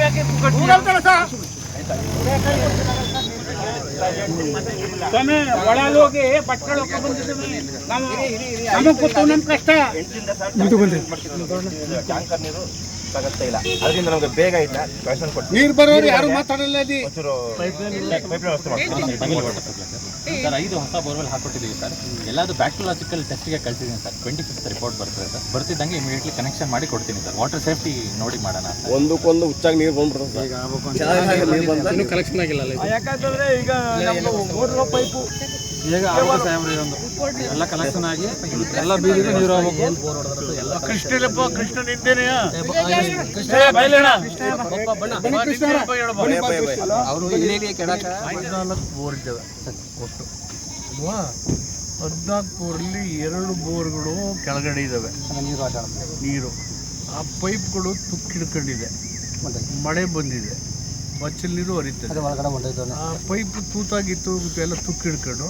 ಯಾಕೆ ಸ್ವಾಮಿ ಒಳಗೆ ಹೋಗಿ ಬಟ್ಟೆ ಬಂದಿದ್ದೀವಿ. ನಾವು ನಮಗೆ ಗೊತ್ತು ನಮ್ಮ ಕಷ್ಟ. ಟ್ಯಾಂಕರ್ ನೀರು ಸಾಗತ್ತಾ ಇಲ್ಲ ಅದರಿಂದ ನಮಗೆ ಬೇಗ ಇಲ್ಲ ಕೊಟ್ಟು ನೀರು ಬರೋರು ಯಾರು ಮಾತಾಡಲ್ಲ ಅಲ್ಲಿ? ಒಂಚೂರು ಪೈಪ್ ವ್ಯವಸ್ಥೆ ಮಾಡ್ತೀವಿ ಸರ್ ಐದು ಹೊಸ ಬೋರ್ವೆಲ್ ಹಾಕೊಟ್ಟಿದ್ದೀವಿ ಸರ್. ಎಲ್ಲಾದರೂ ಬ್ಯಾಕ್ಟೋಲಾಜಿಕಲ್ ಟೆಸ್ಟ್ಗೆ ಕಳಿಸಿದ್ದೀನಿ ಸರ್. ಟ್ವೆಂಟಿ ಫಿಫ್ತ್ ರಿಪೋರ್ಟ್ ಬರ್ತದೆ ಸರ್. ಬರ್ತಿದ್ದಂಗೆ ಇಮಿಡಿಯೇಟ್ಲಿ ಕನೆಕ್ಷನ್ ಮಾಡಿ ಕೊಡ್ತೀನಿ ಸರ್. ವಾಟರ್ ಸೇಫ್ಟಿ ನೋಡಿ ಮಾಡೋಣ ಒಂದಕ್ಕೊಂದು ಹುಚ್ಚಾಗಿ ನೀರು ಬಂದ್ಬಿಡ್ತದೆ ಯಾಕಂತಂದ್ರೆ ಈಗ ನಮ್ದು ಮೂರು ಒಂದು ಎಲ್ಲ ಕಲೆಕ್ಷನ್ ಆಗಿ ಎಲ್ಲ ಬೀದಿಗೆ ನೀರು ಹೋಗ್ಬೇಕು. ಕೃಷ್ಣಪ್ಪ ಕೃಷ್ಣ ಬೈಲಣ್ಣ. ಅವರು ಹದಿನಾಲ್ಕು ಬೋರ್ ಇದ್ದಾವೆ ಒಟ್ಟು ಅಲ್ವಾ ಹದಿನಾಲ್ಕು ಬೋರಲ್ಲಿ ಎರಡು ಬೋರ್ಗಳು ಕೆಳಗಡೆ ಇದ್ದಾವೆ ನೀರು ಆ ಪೈಪ್ಗಳು ತುಕ್ಕಿಡ್ಕೊಂಡಿದೆ. ಮಳೆ ಬಂದಿದೆ. ಬಚ್ಚಲ್ ನೀರು ಹರಿತದೆ. ಆ ಪೈಪ್ ತೂತಾಗಿತ್ತು ಎಲ್ಲ ತುಕ್ಕಿಡ್ಕೊಂಡು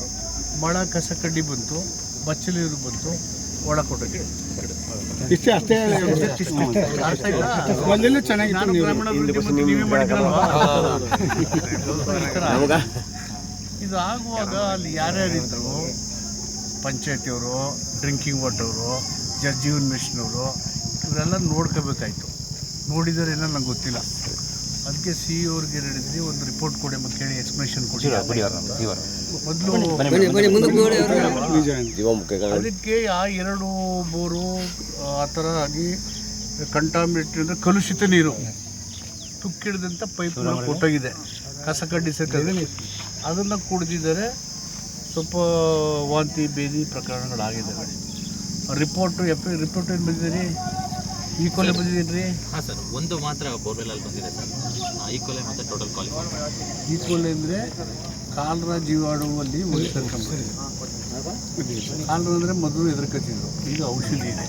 ಮಳೆ ಕಸ ಕಡ್ಡಿ ಬಂತು ಬಚ್ಚಲೀರು ಬಂತು ಒಳ ಕೊಟ್ಟಕ್ಕೆ ಇಷ್ಟೇ ಅಷ್ಟೇ ಒಂದೆಲ್ಲ ಚೆನ್ನಾಗಿ ನಾನು ನೀವೇ. ಮಾಡಿದ್ರಲ್ವಾ? ಇದು ಆಗುವಾಗ ಅಲ್ಲಿ ಯಾರ್ಯಾರಿದ್ರು? ಪಂಚಾಯತಿಯವರು ಡ್ರಿಂಕಿಂಗ್ ವಾಟರು ಜೀವನ್ ಮಿಷನವರು ಇವರೆಲ್ಲ ನೋಡ್ಕೋಬೇಕಾಯ್ತು. ನೋಡಿದರೆ ಏನೋ ನಂಗೆ ಗೊತ್ತಿಲ್ಲ. ಅದಕ್ಕೆ ಸಿ ಅವ್ರಿಗೆ ಹೇಳಿದ್ವಿ ಒಂದು ರಿಪೋರ್ಟ್ ಕೊಡಿ ಅಂತ ಕೇಳಿ ಎಕ್ಸ್ಪ್ಲನೇಷನ್ ಕೊಡಿ. ಮೊದಲು ಅದಕ್ಕೆ ಆ ಎರಡು ಬೋರು ಆ ಥರ ಆಗಿ ಕಂಟಾಮಿನೇಟೆಡ್ ಅಂದರೆ ಕಲುಷಿತ ನೀರು. ತುಕ್ಕಿಡಿದಂಥ ಪೈಪ್ ಕೊಟ್ಟೋಗಿದೆ. ಕಸ ಕಡ್ಡಿ ಸೇರ್ತದೆ ಅದನ್ನು ಕುಡಿದಿದ್ದಾರೆ ಸ್ವಲ್ಪ ವಾಂತಿ ಬೇದಿ ಪ್ರಕರಣಗಳಾಗಿದೆ ರಿಪೋರ್ಟು ಎಫ್ ರಿಪೋರ್ಟ್ ಏನು ಬಂದಿದ್ದೀರಿ ಈ ಕೊಲೆ ಬಂದಿದ್ದೀನಿ ರೀ ಹಾಂ ಸರ್ ಒಂದು ಮಾತ್ರ ಬೋರ್ವೆಲ್ ಅಲ್ಲಿ ಬಂದಿದೆ ಸರ್. ಈಕ್ವಲೆ ಮತ್ತೆ ಟೋಟಲ್ ಕಾಲಿ ಈ ಕೊಲೆ ಅಂದರೆ ಕಾಲರ ಜೀವಾಡುವಲ್ಲಿ ಒಂದು ಕಂಪನಿ ಕಾಲರ ಅಂದರೆ ಮೊದಲು ಎದುರ್ಕತ್ತಿದ್ರು ಈಗ ಔಷಧಿ ಇದೆ.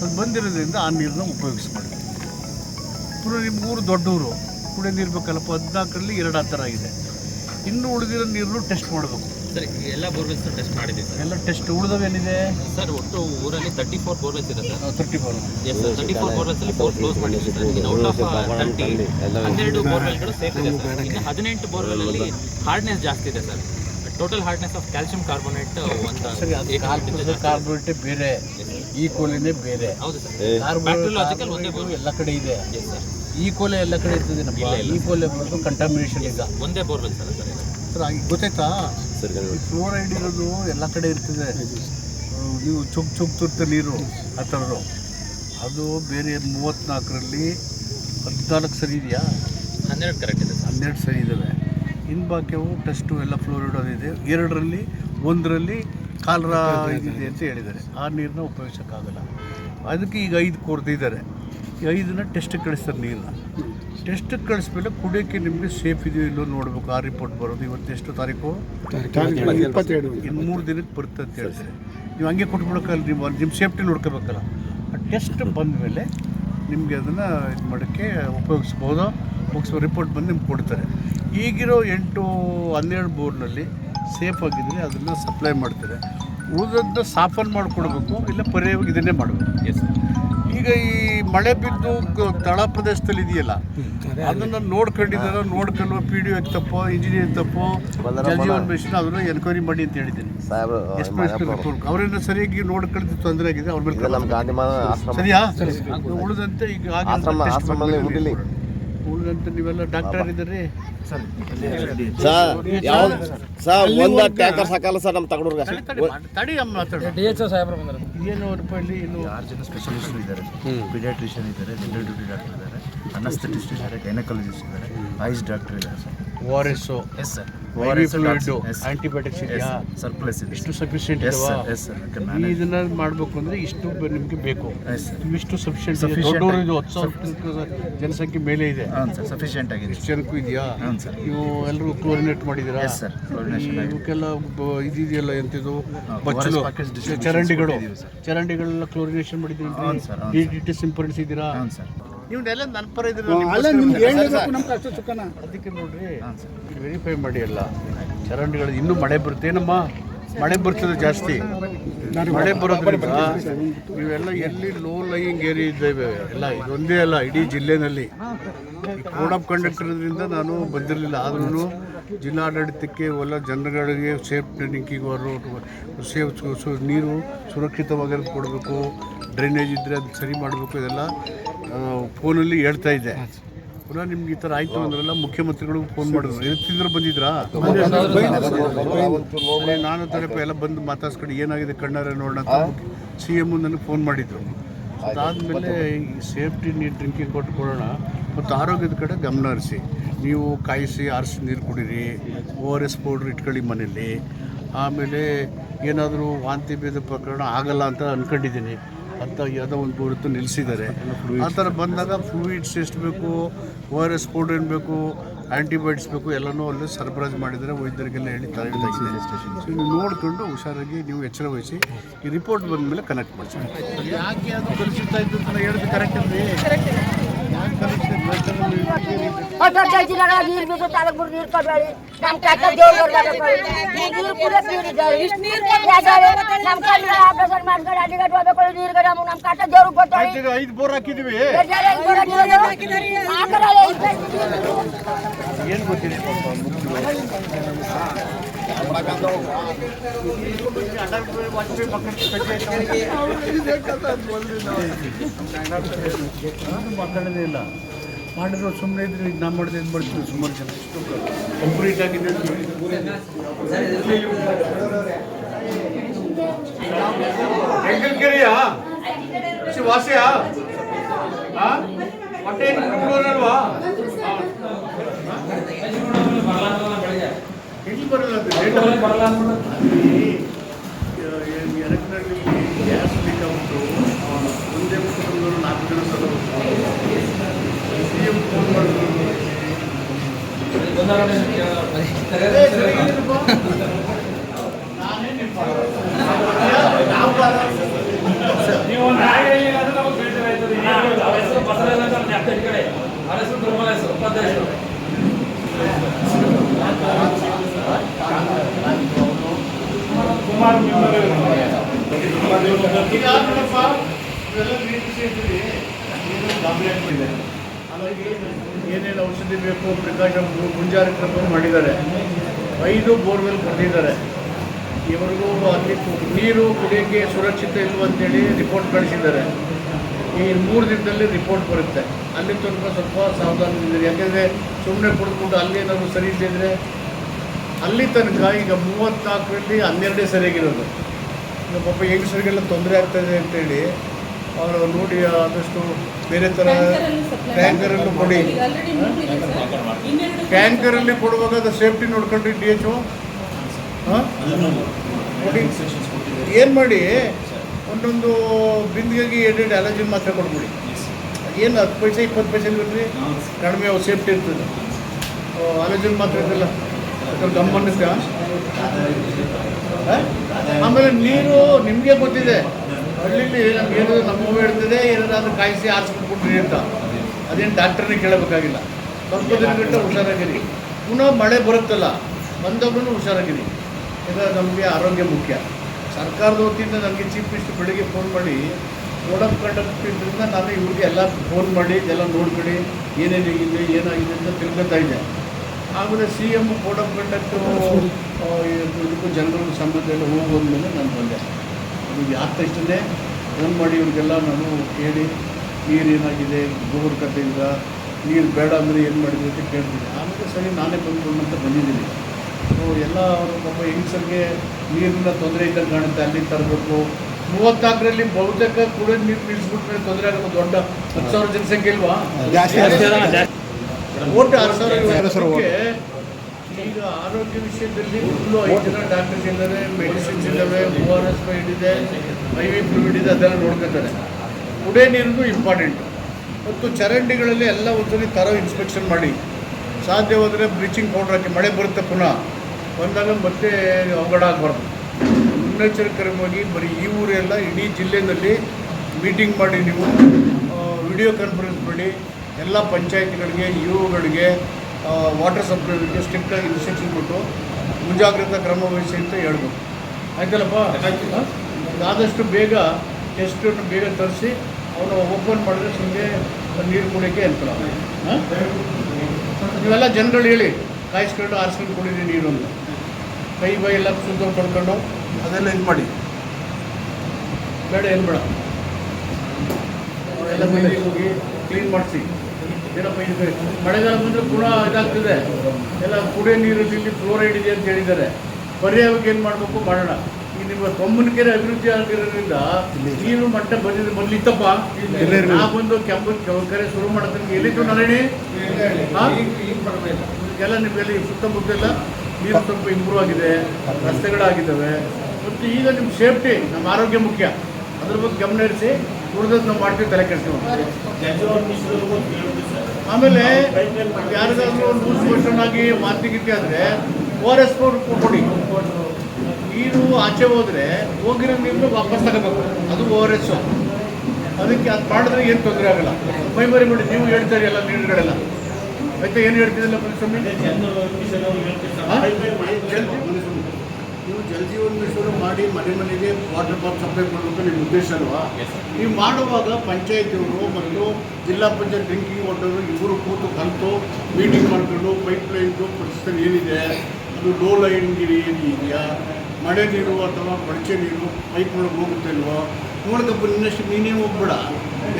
ಅದು ಬಂದಿರೋದ್ರಿಂದ ಆ ನೀರನ್ನ ಉಪಯೋಗಿಸ್ಬಾರ್ದು ಪುನಃ ನಿಮ್ಮ ಊರು ದೊಡ್ಡೂರು. ಕುಡಿಯೋ ನೀರು ಬೇಕಲ್ಲಪ್ಪ ಹದಿನಾಲ್ಕರಲ್ಲಿ ಎರಡು ಆ ಥರ ಇದೆ ಇನ್ನು ಉಳಿದಿರೋ ನೀರನ್ನು ಟೆಸ್ಟ್ ಮಾಡಬೇಕು. ಸರ್ ಎಲ್ಲ ಬೋರ್ವೆಲ್ಸ್ ಟೆಸ್ಟ್ ಮಾಡಿದ್ದೀವಿ ಸರ್. ಎಲ್ಲ ಟೆಸ್ಟ್ ಉಳಿದವೇನಿದೆ ಸರ್ ಒಟ್ಟು ಊರಲ್ಲಿ ತರ್ಟಿ ಫೋರ್ ಬೋರ್ವೆಲ್ಸ್ ಇದೆ sir thirty four yes sir thirty four borewells ಅಲ್ಲಿ ಫೋರ್ ಕ್ಲೋಸ್ ಮಾಡಿದ್ದೀವಿ ಸರ್. ಔಟ್ ಆಫ್ ತರ್ಟಿ ಹನ್ನೆರಡು ಬೋರ್ವೆಲ್ಗಳು ಸೇಫ್ ಇದೆ ಸರ್. ಇನ್ನು ಹದಿನೆಂಟು ಬೋರ್ವೆಲ್ ಅಲ್ಲಿ ಹಾರ್ಡ್ನೆಸ್ ಜಾಸ್ತಿ ಇದೆ sir. Total hardness of calcium carbonate ಒಂದು ಕಾರ್ಬೋನೇಟ್ ಬೇರೆ ಈ ಕೋಲಿನೇ ಬೇರೆ. ಹೌದು ಸರ್ ಒಂದೇ ಎಲ್ಲ ಕಡೆ ಇದೆ. ಈ ಕೋಲೆ ಎಲ್ಲ ಕಡೆ ಇರ್ತದೆ ಈ ಕೋಲೆ ಬಂದು ಕಂಟಾಮಿನೇಷನ್ ಈಗ. ಒಂದೇ ಬೋರ್ವೆಲ್ ಸರ್ ಸರ್. ಇದು. ಸರ್ ಫ್ಲೋರೈಡ್ ಇರೋದು ಎಲ್ಲ ಕಡೆ ಇರ್ತದೆ. ನೀವು ಚುಕ್ ಚುಕ್ ತುರ್ತ ನೀರು ಆ ಥರದ್ದು. ಅದು ಬೇರೆ ಮೂವತ್ತ್ನಾಲ್ಕರಲ್ಲಿ ಹದಿನಾಲ್ಕು ಸರಿ ಇದೆಯಾ? ಹನ್ನೆರಡು ಕರೆಕ್ಟ್ ಇದೆ ಹನ್ನೆರಡು ಸರಿ ಇದ್ದಾವೆ ಇನ್ನು ಬಾಕಿಯವು ಟೆಸ್ಟು ಎಲ್ಲ ಫ್ಲೋರೈಡ್ ಅದಿದೆ ಎರಡರಲ್ಲಿ ಒಂದರಲ್ಲಿ ಕಾಲರ ಇದಿದೆ ಅಂತ ಹೇಳಿದ್ದಾರೆ. ಆ ನೀರನ್ನ ಉಪಯೋಗಿಸೋಕ್ಕಾಗಲ್ಲ. ಅದಕ್ಕೆ ಈಗ ಐದು ಕೊರ್ದಿದ್ದಾರೆ. ಈ ಐದನ್ನ ಟೆಸ್ಟಿಗೆ ಕಳಿಸ್ತಾರೆ ನೀರನ್ನ. ಟೆಸ್ಟಿಗೆ ಕಳಿಸ್ಮೇಲೆ ಕುಡಿಯೋಕ್ಕೆ ನಿಮಗೆ ಸೇಫ್ ಇದೆಯೋ ಇಲ್ಲೋ ನೋಡಬೇಕು. ಆ ರಿಪೋರ್ಟ್ ಬರೋದು ಇವತ್ತು ಎಷ್ಟು ತಾರೀಕು? ಇಪ್ಪತ್ತೆರಡು ಇನ್ನು ಮೂರು ದಿನಕ್ಕೆ ಬರುತ್ತೆ ಅಂತ ಹೇಳ್ತಾರೆ. ನೀವು ಹಂಗೆ ಕೊಟ್ಬಿಡೋಕ್ಕಲ್ಲ ನೀವು ನಿಮ್ಮ ಸೇಫ್ಟಿ ನೋಡ್ಕೋಬೇಕಲ್ಲ. ಆ ಟೆಸ್ಟ್ ಬಂದ ಮೇಲೆ ನಿಮಗೆ ಅದನ್ನು ಇದು ಮಾಡೋಕ್ಕೆ ಉಪಯೋಗಿಸ್ಬೋದು. ಉಪಯೋಗಿಸೋ ರಿಪೋರ್ಟ್ ಬಂದು ನಿಮ್ಗೆ ಕೊಡ್ತಾರೆ. ಈಗಿರೋ ಎಂಟು ಹನ್ನೆರಡು ಬೋರ್ನಲ್ಲಿ ಸೇಫ್ ಆಗಿದ್ರೆ ಅದನ್ನು ಸಪ್ಲೈ ಮಾಡ್ತಾರೆ. ಉಳಿದದ್ದು ಸಾಫನ್ ಮಾಡಿಕೊಡ್ಬೇಕು ಇಲ್ಲ ಪರ್ಯಾಯವಾಗಿ ಇದನ್ನೇ ಮಾಡಬೇಕು. ಎಸ್ ಈಗ ಈ ಮಳೆ ಬಿದ್ದು ತಳ ಪ್ರದೇಶದಲ್ಲಿ ಇದೆಯಲ್ಲ ಅದನ್ನ ನೋಡ್ಕೊಂಡಿದ್ದಾರ ನೋಡ್ಕೊಳ್ಳೋ ಪಿ ಡಿ ತಪ್ಪೋ ಇಂಜಿನಿಯರ್ ತಪ್ಪೋ ಜಲಜೀವನ್ ಮಿಷನ್ ಅದನ್ನ ಎನ್ಕ್ವೈರಿ ಮಾಡಿ ಅಂತ ಹೇಳಿದ್ದೀನಿ. ಅವರನ್ನ ಸರಿಯಾಗಿ ನೋಡ್ಕೊಂಡು ತೊಂದರೆ ಆಗಿದೆ ಅವ್ರ ಮೇಲೆ ಸರಿಯಾ? ಉಳಿದಂತೆ ಈಗ ಆಶ್ರಮ ಉಳಿದಂತೆ ನೀವೆಲ್ಲ ಡಾಕ್ಟರ್ ಇದ್ದೀರಿ? ಸರ್ ಯಾವ ಸರ್. ಒಂದು ಟ್ಯಾಂಕರ್ ಸಾಕಲ್ಲ ಸರ್ ನಮ್ಮ ತಗಡೂರ್ಗ ತಡಿ, ತಡಿ, ತಡಿ ಅಮ್ಮ ಮಾತಾಡು ಡಿ ಎಚ್ ಸಾಹೇಬ್ರು ಬಂದರು ಏನು ರೂಪಾಯಲ್ಲಿ ಇನ್ನು ಆರು ಜನ ಸ್ಪೆಷಲಿಸ್ಟ್ ಇದ್ದಾರೆ? ಪಿಡಿಯಾಟ್ರಿಷಿಯನ್ ಇದ್ದಾರೆ ಜನರಲ್ ಡ್ಯೂಟಿ ಡಾಕ್ಟರ್ ಇದ್ದಾರೆ ಅನಸ್ಥೆಟಿಸ್ಟ್ ಇದ್ದಾರೆ ಗೈನಕಾಲಜಿಸ್ಟ್ ಇದ್ದಾರೆ ಐಸ್ ಡಾಕ್ಟರ್ ಇದ್ದಾರೆ sir. R S sir antibiotics ಇದೆಯಾ ಸರ್ಪ್ಲಸ್ ಇದೆ ಇಷ್ಟು ಸಫಿಷಿಯೆಂಟ್ ಎಸ್ ಸರ್ ಇದನ್ನ ಮಾಡಬೇಕು ಅಂದ್ರೆ ಇಷ್ಟು ನಿಮಗೆ ಬೇಕು. ಇವಿಷ್ಟು ಸಫಿಷಿಯೆಂಟ್ ದೊಡ್ಡವರು ಇದು ಹತ್ತು ಸಾವಿರ ಜನಸಂಖ್ಯೆ ಮೇಲೆ ಇದೆ. ಹಾಂ ಸರ್ ಸಫಿಷಿಯೆಂಟ್ ಆಗಿದೆ. ಎಷ್ಟು ಜನಕ್ಕೂ ಇದೆಯಾ? ಹಾಂ ಸರ್. ನೀವು ಎಲ್ಲರೂ ಕ್ಲೋರಿನೇಟ್ ಮಾಡಿದ್ದೀರಾ ಎಸ್ ಸರ್ ಕ್ಲೋರಿನೇಷನ್. ಇವಕ್ಕೆಲ್ಲ ಇದಿದೆಯಲ್ಲ ಎಂತಿದು? ಬಚ್ಚಲು. ಚರಂಡಿಗಳು. ಚರಂಡಿಗಳೆಲ್ಲ ಕ್ಲೋರಿನೇಷನ್ ಸರ್. ಡಿ ಟಿ ಸಿಂಪಡಿಸಿದ್ದೀರಾ ಹಾಂ ಸರ್. ನೀವೆಲ್ಲ ನನ್ನ ಪರ ಇದ್ದೀರಾ? ನಮ್ಮ ಕಷ್ಟ ಸುಖನ? ಅದಕ್ಕೆ ನೋಡ್ರಿ ವೆರಿಫೈ ಮಾಡಿ ಎಲ್ಲ. ಚರಂಡಿಗಳು ಇನ್ನೂ ಮಳೆ ಬರುತ್ತೇನಮ್ಮ ಮಳೆ ಬರ್ತದೆ ಜಾಸ್ತಿ. ಮಳೆ ಬರೋದ್ರಿಂದ ನೀವೆಲ್ಲ ಎಲ್ಲಿ ಲೋ ಲೈಯಿಂಗ್ ಏರಿಯಾ ಇದ್ದೇವೆ? ಎಲ್ಲ ಇದೊಂದೇ ಅಲ್ಲ ಇಡೀ ಜಿಲ್ಲೆನಲ್ಲಿ. ಕೋಡ್ ಆಫ್ ಕಂಡಕ್ಟರ್ದಿಂದ ನಾನು ಬಂದಿರಲಿಲ್ಲ. ಆದ್ರೂ ಜಿಲ್ಲಾಡಳಿತಕ್ಕೆ ಎಲ್ಲ ಜನಗಳಿಗೆ ಸೇಫ್ ಡ್ರಿಂಕಿಂಗ್ ಅವರು ಸೇಫ್ ನೀರು ಸುರಕ್ಷಿತವಾಗಿರೋದು ಕೊಡಬೇಕು. ಡ್ರೈನೇಜ್ ಇದ್ದರೆ ಅದು ಸರಿ ಮಾಡಬೇಕು. ಇದೆಲ್ಲ ಫೋನಲ್ಲಿ ಹೇಳ್ತಾ ಇದ್ದೆ. ಪುನಃ ನಿಮ್ಗೆ ಈ ಥರ ಆಯಿತು ಅಂದ್ರೆಲ್ಲ ಮುಖ್ಯಮಂತ್ರಿಗಳು ಫೋನ್ ಮಾಡಿದ್ರು. ಎತ್ತಿದ್ರು ಬಂದಿದ್ರಾ? ನಾನು ತರಪ್ಪ ಎಲ್ಲ ಬಂದು ಮಾತಾಡ್ಸ್ಕೊಂಡು ಏನಾಗಿದೆ ಕಣ್ಣಾರೆ ನೋಡೋಣ ಅಂತ ಸಿ ಎಂ ನನಗೆ ಫೋನ್ ಮಾಡಿದ್ರು. ಅದಾದಮೇಲೆ ಈ ಸೇಫ್ಟಿ ನೀರು ಡ್ರಿಂಕಿಂಗ್ ಕೊಟ್ಟು ಕೊಡೋಣ ಮತ್ತು ಆರೋಗ್ಯದ ಕಡೆ ಗಮನ ಹರಿಸಿ. ನೀವು ಕಾಯಿಸಿ ಆರಿಸಿ ನೀರು ಕುಡೀರಿ ಓ ಆರ್ ಎಸ್ ಪೌಡ್ರ್ ಇಟ್ಕೊಳ್ಳಿ ಮನೇಲಿ. ಆಮೇಲೆ ಏನಾದರೂ ವಾಂತಿ ಭೇದ ಪ್ರಕರಣ ಆಗಲ್ಲ ಅಂತ ಅಂದ್ಕೊಂಡಿದ್ದೀನಿ ಅಂತ ಯಾವುದೋ ಒಂದು ಹೊರತು ನಿಲ್ಲಿಸಿದ್ದಾರೆ ಆ ಥರ ಬಂದಾಗ ಫ್ಲೂಯಿಡ್ಸ್ ಎಷ್ಟು ಬೇಕು ಓ ಆರ್ ಎಸ್ ಪೌಡರ್ ಏನು ಬೇಕು ಆ್ಯಂಟಿಬಯೋಟಿಕ್ಸ್ ಬೇಕು ಎಲ್ಲನೂ ಅಲ್ಲಿ ಸರಬರಾಜು ಮಾಡಿದರೆ ವೈದ್ಯರಿಗೆಲ್ಲ ಹೇಳಿ ತಲೆಗಿದೆ ಸೊ ನೀವು ನೋಡಿಕೊಂಡು ಹುಷಾರಾಗಿ ನೀವು ಎಚ್ಚರ ವಹಿಸಿ ಈ ರಿಪೋರ್ಟ್ ಬಂದ ಮೇಲೆ ಕನೆಕ್ಟ್ ಮಾಡಿಸಿ. ಯಾಕೆ ಅದು ಕಲಿಸುತ್ತಾ ಇದ್ದು ಅಂತ ಕರೆಕ್ಟ್ ಕರೆಕ್ಟ್ ಅಲ್ರಿ ಯಾಕೆ ಕಲುಷಿತ ಅಡ್ಡ ಜಿಲ್ಲಾಗ ನೀರು ಬೇಕು ತಾಲೂಕು ನೀರು ಕೊಡಬೇಡಿ ನಮ್ಮ ಕಾಕ ದೇವ್ರು ಬರ್ಬೇಕು ನೀರು ಕೂಡ ಪ್ಯೂರ್ ಇದ್ದಾರೆ ಯಾಕಂದ್ರೆ ನಮ್ಮ ಕಣ್ಣಿಗೆ ಆಪರೇಷನ್ ಮಾಡ್ಕೊಂಡು ಅಲ್ಲಿಗಟ್ಟು ಹೋಗ್ಬೇಕು ನೀರು ಕಡೆ ನಮ್ಮ ಕಾಕ ದೇವ್ರಿಗೆ ಕೊಡ್ತಾರೆ ಐದು ಬೋರ್ ಹಾಕಿದ್ದೀವಿ ಏನು ಗೊತ್ತಿದೆ ಇಲ್ಲ ಮಾಡಿದ್ರು ಸುಮ್ಮನೆ ಇದ್ರೆ, ಈಗ ನಾವು ಮಾಡಿದ್ರೆ ಏನು ಮಾಡ್ತೀವಿ? ಸುಮಾರು ಜನ. ಕಂಪ್ಲೀಟ್ ಆಗಿದೆ ಹೆಂಗಲ್ಕೆರೆಯಾ ವಾಸಿಯಾ? ಹೊಟ್ಟೆ ಅಲ್ವಾ? ಬರಲ್ಲ ಅದು? ಅಲ್ಲಿ ಎಲೆಕ್ಟ್ರಲ್ಲಿ ಗ್ಯಾಸ್ ಲೀಕ್ ಆಗ್ಬಿಟ್ಟು ಒಂದೇ ಕುಟುಂಬದವರು ನಾಲ್ಕು ಜನ ಸಲ ಸಿ ಎಂ ಫೋನ್ ಮಾಡಿದ್ರು ಅದೇ ಸರಿ ಇದ್ರಪ್ಪ. ನಾನೇ ನಿಮ್ಮ ನಾವು ಇದಾದ್ಮೇಲಪ್ಪ ಇವೆಲ್ಲ ನೀರು ಸೇರಿದ್ರಿ ನೀರು ಗಾಬರಿ ಆಗ್ಬಿಟ್ಟಿದೆ ಹಾಗಾಗಿ ಏನೇನು ಔಷಧಿ ಬೇಕು ಪ್ರಿಕಾಷನ್ ಮುಂಜಾನೆ ಕ್ರಮ ಮಾಡಿದ್ದಾರೆ. ಐದು ಬೋರ್ವೆಲ್ ಕೊಟ್ಟಿದ್ದಾರೆ. ಇವರಿಗೂ ಅಲ್ಲಿ ನೀರು, ಕುಡಿಯೋಕ್ಕೆ ಸುರಕ್ಷಿತ ಇಲ್ವ ಅಂತೇಳಿ ರಿಪೋರ್ಟ್ ಕಳಿಸಿದ್ದಾರೆ. ಈ ಮೂರು ದಿನದಲ್ಲಿ ರಿಪೋರ್ಟ್ ಬರುತ್ತೆ. ಅಲ್ಲಿ ತನಕ ಸ್ವಲ್ಪ ಸಾವಧಾನದಿಂದ ಯಾಕೆಂದರೆ ಸುಮ್ಮನೆ ಕುಡಿದ್ಬಿಟ್ಟು ಅಲ್ಲಿ ಏನಾದರೂ ಸರಿ ಇದ್ದಿದ್ರೆ ಅಲ್ಲಿ ತನಕ ಈಗ ಮೂವತ್ತ್ನಾಲ್ಕರಲ್ಲಿ ಹನ್ನೆರಡೇ ಸರಿಯಾಗಿರೋದು. ಪಾಪ ಹೆಂಗಸರಿಗೆಲ್ಲ ತೊಂದರೆ ಆಗ್ತಾಯಿದೆ ಅಂತೇಳಿ ಅವರು ನೋಡಿ ಆದಷ್ಟು ಬೇರೆ ಥರ ಟ್ಯಾಂಕರಲ್ಲೂ ಕೊಡಿ. ಟ್ಯಾಂಕರಲ್ಲಿ ಕೊಡುವಾಗ ಅದು ಸೇಫ್ಟಿ ನೋಡ್ಕೊಂಡ್ರಿ ಡಿ ಎಚ್ ಹಾಂ? ಕೊಡಿ. ಏನು ಮಾಡಿ? ಒಂದೊಂದು ಬಿಂದಿಗೆಗೆ ಎರಡೆರಡು ಅಲರ್ಜಿನ್ ಮಾತ್ರೆ ಕೊಟ್ಬಿಡಿ ಏನು ಹತ್ತು ಪೈಸೆ ಇಪ್ಪತ್ತು ಪೈಸೆ ಬಿಡ್ರಿ ಕಡಿಮೆ ಅವು ಸೇಫ್ಟಿ ಇರ್ತದೆ. ಅಲರ್ಜಿನ್ ಮಾತ್ರೆ ಇದೆಲ್ಲ ಗಮ್ಮನಕ್ಕೆ ಆಮೇಲೆ ನೀರು ನಿಮಗೆ ಗೊತ್ತಿದೆ. ಹಳ್ಳಿಲಿ ನಮ್ಗೆ ಏನಾದರೂ ನಮ್ಮ ಇರ್ತದೆ ಏನಾದರೂ ಕಾಯಿಸಿ ಆರಿಸ್ಕೊಂಡ್ಬಿಟ್ರಿ ಅಂತ. ಅದೇನು ಡಾಕ್ಟ್ರನ್ನೇ ಕೇಳಬೇಕಾಗಿಲ್ಲ. ಸ್ವಲ್ಪ ದಿನಗಂಟ ಹುಷಾರಾಗಿರಿ. ಪುನಃ ಮಳೆ ಬರುತ್ತಲ್ಲ ಬಂದವ್ರೂ ಹುಷಾರಾಗಿರಿ. ಈಗ ನಮಗೆ ಆರೋಗ್ಯ ಮುಖ್ಯ. ಸರ್ಕಾರದ ವತಿಯಿಂದ ನನಗೆ ಚೀಫ್ ಮಿನಿಸ್ಟರ್ ಬೆಳಿಗ್ಗೆ ಫೋನ್ ಮಾಡಿ ಓಡಮ್ ಕಂಡಕ್ಟಿಂದ ನಾನು ಇವ್ರಿಗೆ ಎಲ್ಲ ಫೋನ್ ಮಾಡಿ, ಇದೆಲ್ಲ ನೋಡ್ಕೊಳ್ಳಿ ಏನೇನಾಗಿದೆ ಏನಾಗಿದೆ ಅಂತ ತಿಳ್ಕೊತಾ ಇದ್ದೆ. ಆಮೇಲೆ C M code of conduct ಇದಕ್ಕೂ ಜನರ ಸಂಬಂಧ ಎಲ್ಲ ಹೋಗೋದ್ಮೇಲೆ ನಾನು ಬಂದೆ. ಅದು ಯಾರ ತಕ್ಷಣ ಫೋನ್ ಮಾಡಿ ಇವ್ರಿಗೆಲ್ಲ ನಾನು ಹೇಳಿ ನೀರು ಏನಾಗಿದೆ ಗೋಬರ್ ಕಥೆಯಿಂದ ನೀರು ಬೇಡ ಅಂದರೆ ಏನು ಮಾಡಿದ್ರು ಅಂತ ಕೇಳ್ತೀನಿ ಆಮೇಲೆ ಸರಿ ನಾನೇ ಬಂದ್ಕೊಂಡು ಅಂತ ಬಂದಿದ್ದೀನಿ. ಸೊ ಎಲ್ಲ ಅವರು ಪಾಪ ಹೆಂಗಸರಿಗೆ ನೀರಿನ ತೊಂದರೆ ಇದ್ದಂಗೆ ಕಾಣುತ್ತೆ ಅಲ್ಲಿ ತರಬೇಕು. ಮೂವತ್ನಾಲ್ಕರಲ್ಲಿ ಬಹುತೇಕ ಕೂಡ ನೀರು ನಿಲ್ಲಿಸ್ಬಿಟ್ರೆ ತೊಂದರೆ ಆಗೋದು ದೊಡ್ಡ ಹತ್ತು ಸಾವಿರ ಜನಸಂಖ್ಯೆ ಇಲ್ವಾ? ಜಾಸ್ತಿ ಓಟ್ ಆರು ಸಾವಿರ ಈಗ ಆರೋಗ್ಯ ವಿಷಯದಲ್ಲಿ ಫುಲ್ಲು ಐದು ಜನ ಡಾಕ್ಟರ್ಸ್ ಇದ್ದಾರೆ ಮೆಡಿಸಿನ್ಸ್ ಇದ್ದಾವೆ ಓ ಆರ್ ಎಸ್ ಫೈಡ್ ಇದೆ ಐ ವಿ ಫ್ಲೂಯಿಡ್ ಇದೆ ಅದೆಲ್ಲ ನೋಡ್ಕೊತಾರೆ. ಕುಡಿಯೋ ನೀರಿಗೂ ಇಂಪಾರ್ಟೆಂಟ್ ಮತ್ತು ಚರಂಡಿಗಳಲ್ಲಿ ಎಲ್ಲ ಒಂದ್ಸರಿ ತರೋ ಇನ್ಸ್ಪೆಕ್ಷನ್ ಮಾಡಿ. ಸಾಧ್ಯವಾದರೆ ಬ್ಲೀಚಿಂಗ್ ಪೌಡ್ರ್ ಹಾಕಿ, ಮಳೆ ಬರುತ್ತೆ ಪುನಃ. ಬಂದಾಗ ಮತ್ತೆ ಅವಘಡ ಆಗಬಾರ್ದು. ಮುನ್ನೆಚ್ಚರಿಕರವಾಗಿ ಬರೀ ಈ ಊರೆಲ್ಲ ಇಡೀ ಜಿಲ್ಲೆಯಲ್ಲಿ ಮೀಟಿಂಗ್ ಮಾಡಿ ನೀವು ವಿಡಿಯೋ ಕಾನ್ಫರೆನ್ಸ್ ಮಾಡಿ, ಎಲ್ಲ ಪಂಚಾಯತ್ಗಳಿಗೆ ಇವುಗಳಿಗೆ ವಾಟರ್ ಸಪ್ಲೈಗೆ ಸ್ಟ್ರಿಕ್ಟಾಗಿ ಇನ್ಸ್ಟ್ರಕ್ಷನ್ ಕೊಟ್ಟು ಮುಂಜಾಗ್ರತಾ ಕ್ರಮ ವಹಿಸಿ ಅಂತ ಹೇಳ್ಬೋದು ಆಯ್ತಲ್ಲಪ್ಪ? ಆದಷ್ಟು ಬೇಗ ಟೆಸ್ಟನ್ನು ಬೇಗ ತರಿಸಿ ಅವನು ಓಪನ್ ಮಾಡಿದ್ರೆ ಸುಮ್ಮನೆ ನೀರು ಕುಡಿಯೋಕ್ಕೆ ಅನುಕೂಲ ಹಾಂ? ನೀವೆಲ್ಲ ಜನಗಳು ಹೇಳಿ ಕಾಯಿಸ್ಕೊಂಡು ಆರಿಸ್ಕೊಂಡು ಕುಡೀರಿ ನೀರು ಅಂತ. ಕೈ ಬೈ ಎಲ್ಲ ಶುದ್ಧ ಪಡ್ಕೊಂಡು. ಅದೆಲ್ಲ ಇದು ಮಾಡಿ. ಬೇಡ ಏನು ಬೇಡ. ಎಲ್ಲ ಮೇಲೆ ಹೋಗಿ ಕ್ಲೀನ್ ಮಾಡಿಸಿ. ಏನಪ್ಪ ಇದು ಮಳೆಗಾಲ ಬಂದರೆ ಪುನಃ ಇದಾಗ್ತದೆ. ಎಲ್ಲ ಕುಡಿಯೋ ನೀರಲ್ಲಿ ಇಲ್ಲಿ ಫ್ಲೋರೈಡ್ ಇದೆ ಅಂತ ಹೇಳಿದ್ದಾರೆ. ಪರ್ಯಾಯವಾಗಿ ಏನು ಮಾಡಬೇಕು ಮಾಡೋಣ. ಈಗ ನಿಮ್ಮ ಕೊಮ್ಮನಕೆರೆ ಅಭಿವೃದ್ಧಿ ಆಗಿರೋದ್ರಿಂದ ನೀರು ಮಟ್ಟ ಬಂದಿದೆ. ಮೊದಲಿತ್ತಪ್ಪ ನಾ ಬಂದು ಕೆಂಪು ಕೆರೆ ಶುರು ಮಾಡೋದಕ್ಕೆ ಎಲ್ಲಿತ್ತು ನಾರಾಯಣಿ? ಎಲ್ಲ ನಿಮ್ಮಲ್ಲಿ ಸುತ್ತಮುತ್ತ ಎಲ್ಲ ನೀರು ಸ್ವಲ್ಪ ಇಂಪ್ರೂವ್ ಆಗಿದೆ. ರಸ್ತೆಗಳಾಗಿದ್ದಾವೆ. ಮತ್ತು ಈಗ ನಿಮ್ಮ ಸೇಫ್ಟಿ ನಮ್ಮ ಆರೋಗ್ಯ ಮುಖ್ಯ. ಅದ್ರ ಬಗ್ಗೆ ಗಮನ ಇರಿಸಿ ಉಳಿದದ್ದು ನಾವು ಮಾಡ್ತೀವಿ ತಲೆ ಕೆಡಿಸ್ಕೊಂಡು ಆಮೇಲೆ ಯಾರಿಗಾದ್ರೂ ಒಂದು ಮೂರು ಪರ್ಸೆಂಟ್ ಆಗಿ ವಾಂತಿ ಗಿಟ್ಟಿ ಆದರೆ ಓ ಆರ್ ಎಸ್ ಕೊಡಿ ನೀರು ಆಚೆ ಹೋದರೆ ಹೋಗಿರೋ ನೀರು ವಾಪಸ್ ತಗೋಬೇಕು. ಅದು ಓ ಆರ್ ಎಸ್ ಅದಕ್ಕೆ ಅದು ಮಾಡಿದ್ರೆ ಏನು ತೊಂದರೆ ಆಗಲ್ಲ. ಮೈಮರಿ ಮಾಡಿ ನೀವು ಹೇಳ್ತಾರೆ ಎಲ್ಲ ನೀರುಗಳೆಲ್ಲ ಆಯ್ತಾ ಏನು ಹೇಳ್ತಿದ್ದಿಲ್ಲ ಸ್ವಾಮಿ. ನೀವು ಜಲ್ ಜೀವನ್ ಮಿಷನ್ ಮಾಡಿ ಮನೆ ಮನೆಗೆ ವಾಟರ್ ಪಂಪ್ ಸಪ್ಲೈ ಮಾಡಬೇಕು ನಿಮ್ಮ ಉದ್ದೇಶ ಅಲ್ವಾ? ನೀವು ಮಾಡುವಾಗ ಪಂಚಾಯತಿಯವರು ಮತ್ತು ಜಿಲ್ಲಾ ಪಂಚಾಯತ್ ಡ್ರಿಂಕಿಂಗ್ ವಾಟರ್ ಇವರು ಕೂತು ಕಲಿತು ಮೀಟಿಂಗ್ ಮಾಡಿಕೊಂಡು ಪೈಪ್ ಲೈನ್ದು ಪರಿಸ್ಥಿತಿ ಏನಿದೆ? ಅದು ಲೋ ಲೈನ್ ಏನು ಇದೆಯಾ ಮಳೆ ನೀರು ಅಥವಾ ಕೊಳಚೆ ನೀರು ಪೈಪ್ ಒಳಗೆ ಹೋಗುತ್ತೆ ಇಲ್ವೋ ನೋಡ್ಕಪ್ಪ ನಿನ್ನಷ್ಟು ನೀನೇ ಹೋಗ್ಬೇಡ.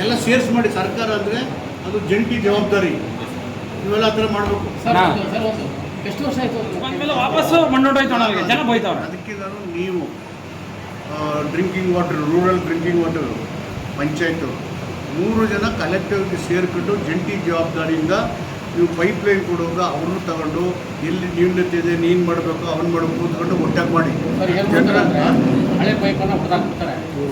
ಎಲ್ಲ ಸೇರ್ಸ್ ಮಾಡಿ ಸರ್ಕಾರ ಅಂದರೆ ಅದು ಜಂಟಿ ಜವಾಬ್ದಾರಿ. ನೀವೆಲ್ಲ ಆ ಥರ ಮಾಡಬೇಕು. ಎಷ್ಟು ವರ್ಷ ಆಯ್ತು ಬಂದ್ಮೇಲೆ ವಾಪಸ್ಸು ಮಣ್ಣೊಟ್ಟೋಯ್ತು ನನಗೆ ಜನ ಬೈತಾವ್ರೆ. ಅದಕ್ಕೆ ನಾನು ನೀವು drinking water rural drinking water panchayat ಮೂರು ಜನ ಕಲೆಕ್ಟಿವ್ಗೆ ಸೇರ್ಕೊಂಡು ಜಂಟಿ ಜವಾಬ್ದಾರಿಯಿಂದ ನೀವು ಪೈಪ್ ಲೈನ್ ಕೊಡುವಾಗ ಅವ್ರನ್ನೂ ತಗೊಂಡು ಎಲ್ಲಿ ನ್ಯೂನತೆ ಇದೆ ನೀನು ಮಾಡಬೇಕು ಅವ್ನು ಮಾಡಬೇಕು ಕೂತ್ಕೊಂಡು ಒಟ್ಟಾಗಿ ಮಾಡಿ. ಹಳೆ ಪೈಪನ್ನು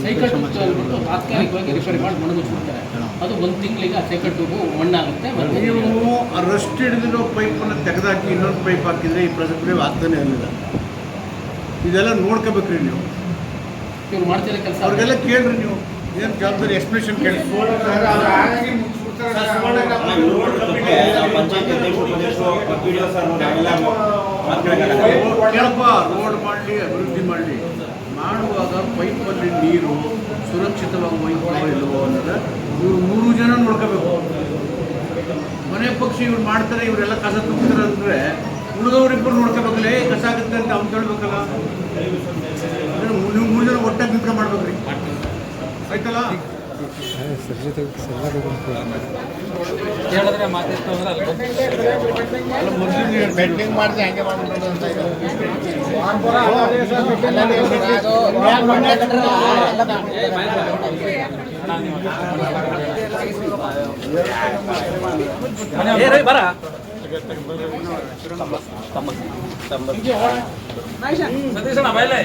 ಸೈಕಲ್ ಟೂಬ್ಬಿಟ್ಟು ತಾತ್ಕಾಲಿಕವಾಗಿ ರಿಪೇರಿ ಮಾಡಿ ಮಣ್ಣು ಮುಚ್ಚಿಬಿಡ್ತಾರೆ ಅದು ಒಂದು ತಿಂಗಳಿಗೆ ಆ ಸೈಕಲ್ ಟೂಬು ಮಣ್ಣಾಗುತ್ತೆ ಮತ್ತೆ ನೀವು ರಸ್ಟ್ ಹಿಡಿದಿರೋ ಪೈಪನ್ನು ತೆಗೆದಾಕಿ ಇನ್ನೊಂದು ಪೈಪ್ ಹಾಕಿದರೆ ಈ ಪ್ರಸಕ್ತಿ ಆಗ್ತಾನೆ ಇರಲಿಲ್ಲ ಇದೆಲ್ಲ ನೋಡ್ಕೋಬೇಕ್ರಿ ನೀವು ಇವ್ರು ಮಾಡ್ತಿರೋ ಕೆಲಸ ಅವ್ರಿಗೆಲ್ಲ ಕೇಳ್ರಿ ನೀವು ಏನು ಜವಾಬ್ದಾರಿ ಎಕ್ಸ್ಪ್ಲೇಷನ್ ಕೇಳಿ ಕೇಳಪ್ಪ ರೋಡ್ ಮಾಡಲಿ ಅಭಿವೃದ್ಧಿ ಮಾಡಲಿ ಮಾಡುವಾಗ ಪೈಪಲ್ಲಿ ನೀರು ಸುರಕ್ಷಿತವಾಗಿ ಹೋಯ್ತೋ ಇಲ್ಲವೋ ಅನ್ನೋದು ಇವ್ರು ಮೂರು ಜನ ನೋಡ್ಕೋಬೇಕು ಮನೆ ಪಕ್ಷಿ ಇವ್ರು ಮಾಡ್ತಾರೆ ಇವರೆಲ್ಲ ಕಸ ತುಂಬ್ತಾರೆ ಅಂದರೆ ಉಳಿದವರಿಬ್ಬರು ನೋಡ್ಕೋಬೇಕಲ್ಲ ಏ ಕಸ ಆಗುತ್ತೆ ಅಂತ ಅವ್ನು ಕೇಳ್ಬೇಕಲ್ಲ ನೀವು ಮೂರು ಜನ ಒಟ್ಟಾಗಿ ನಿಂತ್ಕೊಂಡು ಮಾಡ್ಬೇಕ್ರಿ ಆಯ್ತಲ್ಲ ಹೇಳಿದ್ರೆ ಮಾತಿತ್ತು ಅಂದ್ರೆ ಅಲ್ಲಿ ಅಲ್ಲ ಮೊದಲು ಬೆಟ್ಟಿಂಗ್ ಮಾಡಿದ್ರೆ ಹಂಗೆ ಮಾಡ್ಬಿಡೋದು ಅಂತ ಇದೆ. ಬರ. ಸತೀಶಣ್ಣ ಬಾಯ್ಲೆ